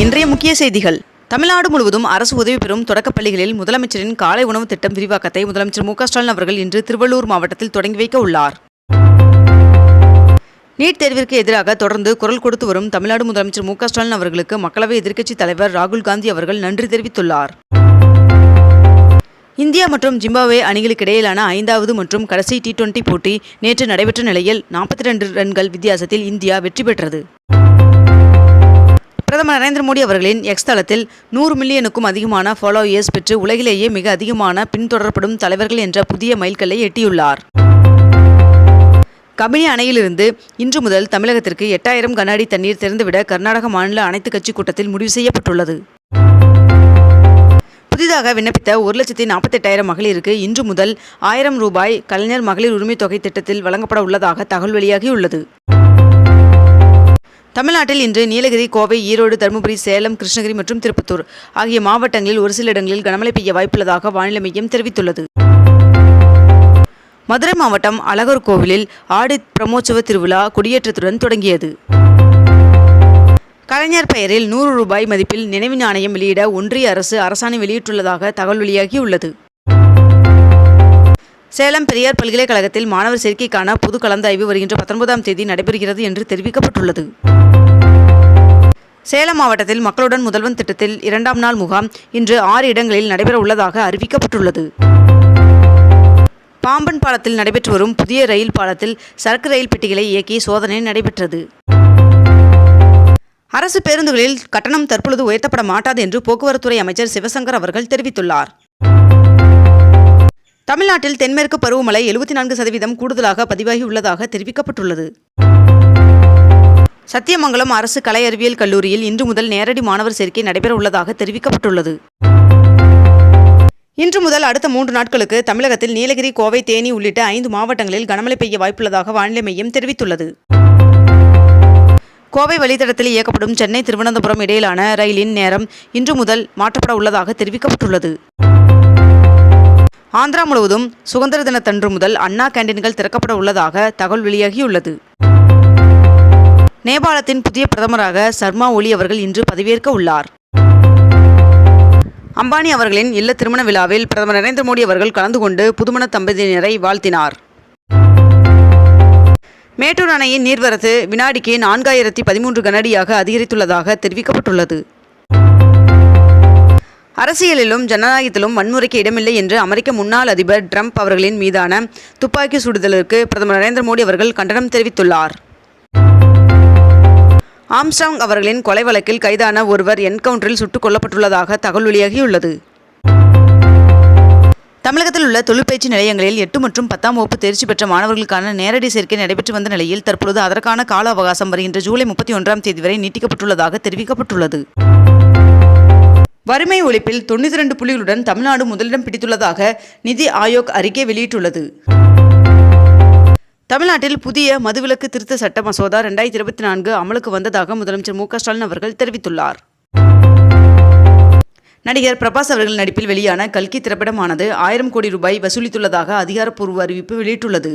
இன்றைய முக்கிய செய்திகள். தமிழ்நாடு முழுவதும் அரசு உதவி பெறும் தொடக்கப்பள்ளிகளில் முதலமைச்சரின் காலை உணவு திட்டம் விரிவாக்கத்தை முதலமைச்சர் மு ஸ்டாலின் அவர்கள் இன்று திருவள்ளூர் மாவட்டத்தில் தொடங்கி வைக்க உள்ளார். நீட் தேர்விற்கு எதிராக தொடர்ந்து குரல் கொடுத்து வரும் தமிழ்நாடு முதலமைச்சர் மு ஸ்டாலின் அவர்களுக்கு மக்களவை எதிர்க்கட்சித் தலைவர் ராகுல் காந்தி அவர்கள் நன்றி தெரிவித்துள்ளார். இந்தியா மற்றும் ஜிம்பாப்வே அணிகளுக்கிடையிலான ஐந்தாவது மற்றும் கடைசி டி டுவெண்டி போட்டி நேற்று நடைபெற்ற நிலையில் நாற்பத்தி ரெண்டு ரன்கள் வித்தியாசத்தில் இந்தியா வெற்றி பெற்றது. பிரதமர் நரேந்திர மோடி அவர்களின் எக்ஸ் தளத்தில் நூறு மில்லியனுக்கும் அதிகமான ஃபாலோயர்ஸ் பெற்று உலகிலேயே மிக அதிகமான பின்தொடரப்படும் தலைவர்கள் என்ற புதிய மைல்கல்லை எட்டியுள்ளார். கபினி அணையிலிருந்து இன்று முதல் தமிழகத்திற்கு எட்டாயிரம் கன அடி தண்ணீர் திறந்துவிட கர்நாடக மாநில அனைத்துக் கட்சி கூட்டத்தில் முடிவு செய்யப்பட்டுள்ளது. புதிதாக விண்ணப்பித்த ஒரு லட்சத்தி நாற்பத்தெட்டாயிரம் மகளிருக்கு இன்று முதல் ஆயிரம் ரூபாய் கலைஞர் மகளிர் உரிமைத் தொகை திட்டத்தில் வழங்கப்பட உள்ளதாக தகவல் வெளியாகியுள்ளது. தமிழ்நாட்டில் இன்று நீலகிரி கோவை ஈரோடு தருமபுரி சேலம் கிருஷ்ணகிரி மற்றும் திருப்பத்தூர் ஆகிய மாவட்டங்களில் ஒரு சில இடங்களில் கனமழை பெய்ய வாய்ப்புள்ளதாக வானிலை மையம் தெரிவித்துள்ளது. மதுரை மாவட்டம் அழகர் கோவிலில் ஆடி பிரமோற்சவ திருவிழா கொடியேற்றத்துடன் தொடங்கியது. கலைஞர் பெயரில் நூறு ரூபாய் மதிப்பில் நினைவு நாணயம் வெளியிட ஒன்றிய அரசு அரசாணை வெளியிட்டுள்ளதாக தகவல் வெளியாகியுள்ளது. சேலம் பெரியார் பல்கலைக்கழகத்தில் மாணவர் சேர்க்கைக்கான பொது கலந்தாய்வு வருகின்ற பத்தொன்பதாம் தேதி நடைபெறுகிறது என்று தெரிவிக்கப்பட்டுள்ளது. சேலம் மாவட்டத்தில் மக்களுடன் முதல்வன் திட்டத்தில் இரண்டாம் நாள் முகாம் இன்று ஆறு இடங்களில் நடைபெற உள்ளதாக அறிவிக்கப்பட்டுள்ளது. பாம்பன் பாலத்தில் நடைபெற்று வரும் புதிய ரயில் பாலத்தில் சரக்கு ரயில் பெட்டிகளை இயக்கி சோதனை நடைபெற்றது. அரசு பேருந்துகளில் கட்டணம் தற்பொழுது உயர்த்தப்பட மாட்டாது என்று போக்குவரத்துறை அமைச்சர் சிவசங்கர் அவர்கள் தெரிவித்துள்ளார். தமிழ்நாட்டில் தென்மேற்கு பருவமழை எழுபத்தி நான்கு சதவீதம் கூடுதலாக பதிவாகி உள்ளதாக தெரிவிக்கப்பட்டுள்ளது. சத்தியமங்கலம் அரசு கலை அறிவியல் கல்லூரியில் இன்று முதல் நேரடி மாணவர் சேர்க்கை நடைபெற உள்ளதாக தெரிவிக்கப்பட்டுள்ளது. இன்று முதல் அடுத்த மூன்று நாட்களுக்கு தமிழகத்தில் நீலகிரி கோவை தேனி உள்ளிட்ட ஐந்து மாவட்டங்களில் கனமழை பெய்ய வாய்ப்புள்ளதாக வானிலை மையம் தெரிவித்துள்ளது. கோவை வழித்தடத்தில் இயக்கப்படும் சென்னை திருவனந்தபுரம் இடையிலான ரயிலின் நேரம் இன்று முதல் மாற்றப்பட உள்ளதாக தெரிவிக்கப்பட்டுள்ளது. ஆந்திரா முழுவதும் சுதந்திர தினத்தன்று முதல் அண்ணா கேண்டீன்கள் திறக்கப்பட உள்ளதாக தகவல் வெளியாகியுள்ளது. நேபாளத்தின் புதிய பிரதமராக சர்மா ஒலி அவர்கள் இன்று பதவியேற்க உள்ளார். அம்பானி அவர்களின் இல்ல திருமண விழாவில் பிரதமர் நரேந்திர மோடி அவர்கள் கலந்து கொண்டு புதுமண தம்பதியினரை வாழ்த்தினார். மேட்டூர் அணையின் நீர்வரத்து வினாடிக்கு நான்காயிரத்தி பதிமூன்று கனடியாக அதிகரித்துள்ளதாக தெரிவிக்கப்பட்டுள்ளது. அரசியலிலும் ஜனநாயகத்திலும் வன்முறைக்கு இடமில்லை என்று அமெரிக்க முன்னாள் அதிபர் ட்ரம்ப் அவர்களின் மீதான துப்பாக்கி சுடுதலுக்கு பிரதமர் நரேந்திர மோடி அவர்கள் கண்டனம் தெரிவித்துள்ளார். ஆம்ஸ்டாங் அவர்களின் கொலை வழக்கில் கைதான ஒருவர் என்கவுண்டரில் சுட்டுக் கொல்லப்பட்டுள்ளதாக தகவல் வெளியாகியுள்ளது. தமிழகத்தில் உள்ள தொழிற்பயிற்சி நிலையங்களில் எட்டு மற்றும் பத்தாம் வகுப்பு தேர்ச்சி பெற்ற மாணவர்களுக்கான நேரடி சேர்க்கை நடைபெற்று வந்த நிலையில் தற்பொழுது அதற்கான கால அவகாசம் வருகின்ற ஜூலை முப்பத்தி ஒன்றாம் தேதி வரை நீட்டிக்கப்பட்டுள்ளதாக தெரிவிக்கப்பட்டுள்ளது. வறுமை ஒழிப்பில் தொண்ணூற்றி ரெண்டு புள்ளிகளுடன் தமிழ்நாடு முதலிடம் பிடித்துள்ளதாக நிதி ஆயோக் அறிக்கை வெளியிட்டுள்ளது. தமிழ்நாட்டில் புதிய மதுவிலக்கு திருத்த சட்ட மசோதா ரெண்டாயிரத்தி இருபத்தி நான்கு அமலுக்கு வந்ததாக முதலமைச்சர் மு ஸ்டாலின் அவர்கள் தெரிவித்துள்ளார். நடிகர் பிரபாஸ் அவர்கள் நடிப்பில் வெளியான கல்கி திரைப்படமானது ஆயிரம் கோடி ரூபாய் வசூலித்துள்ளதாக அதிகாரப்பூர்வ அறிவிப்பு வெளியிட்டுள்ளது.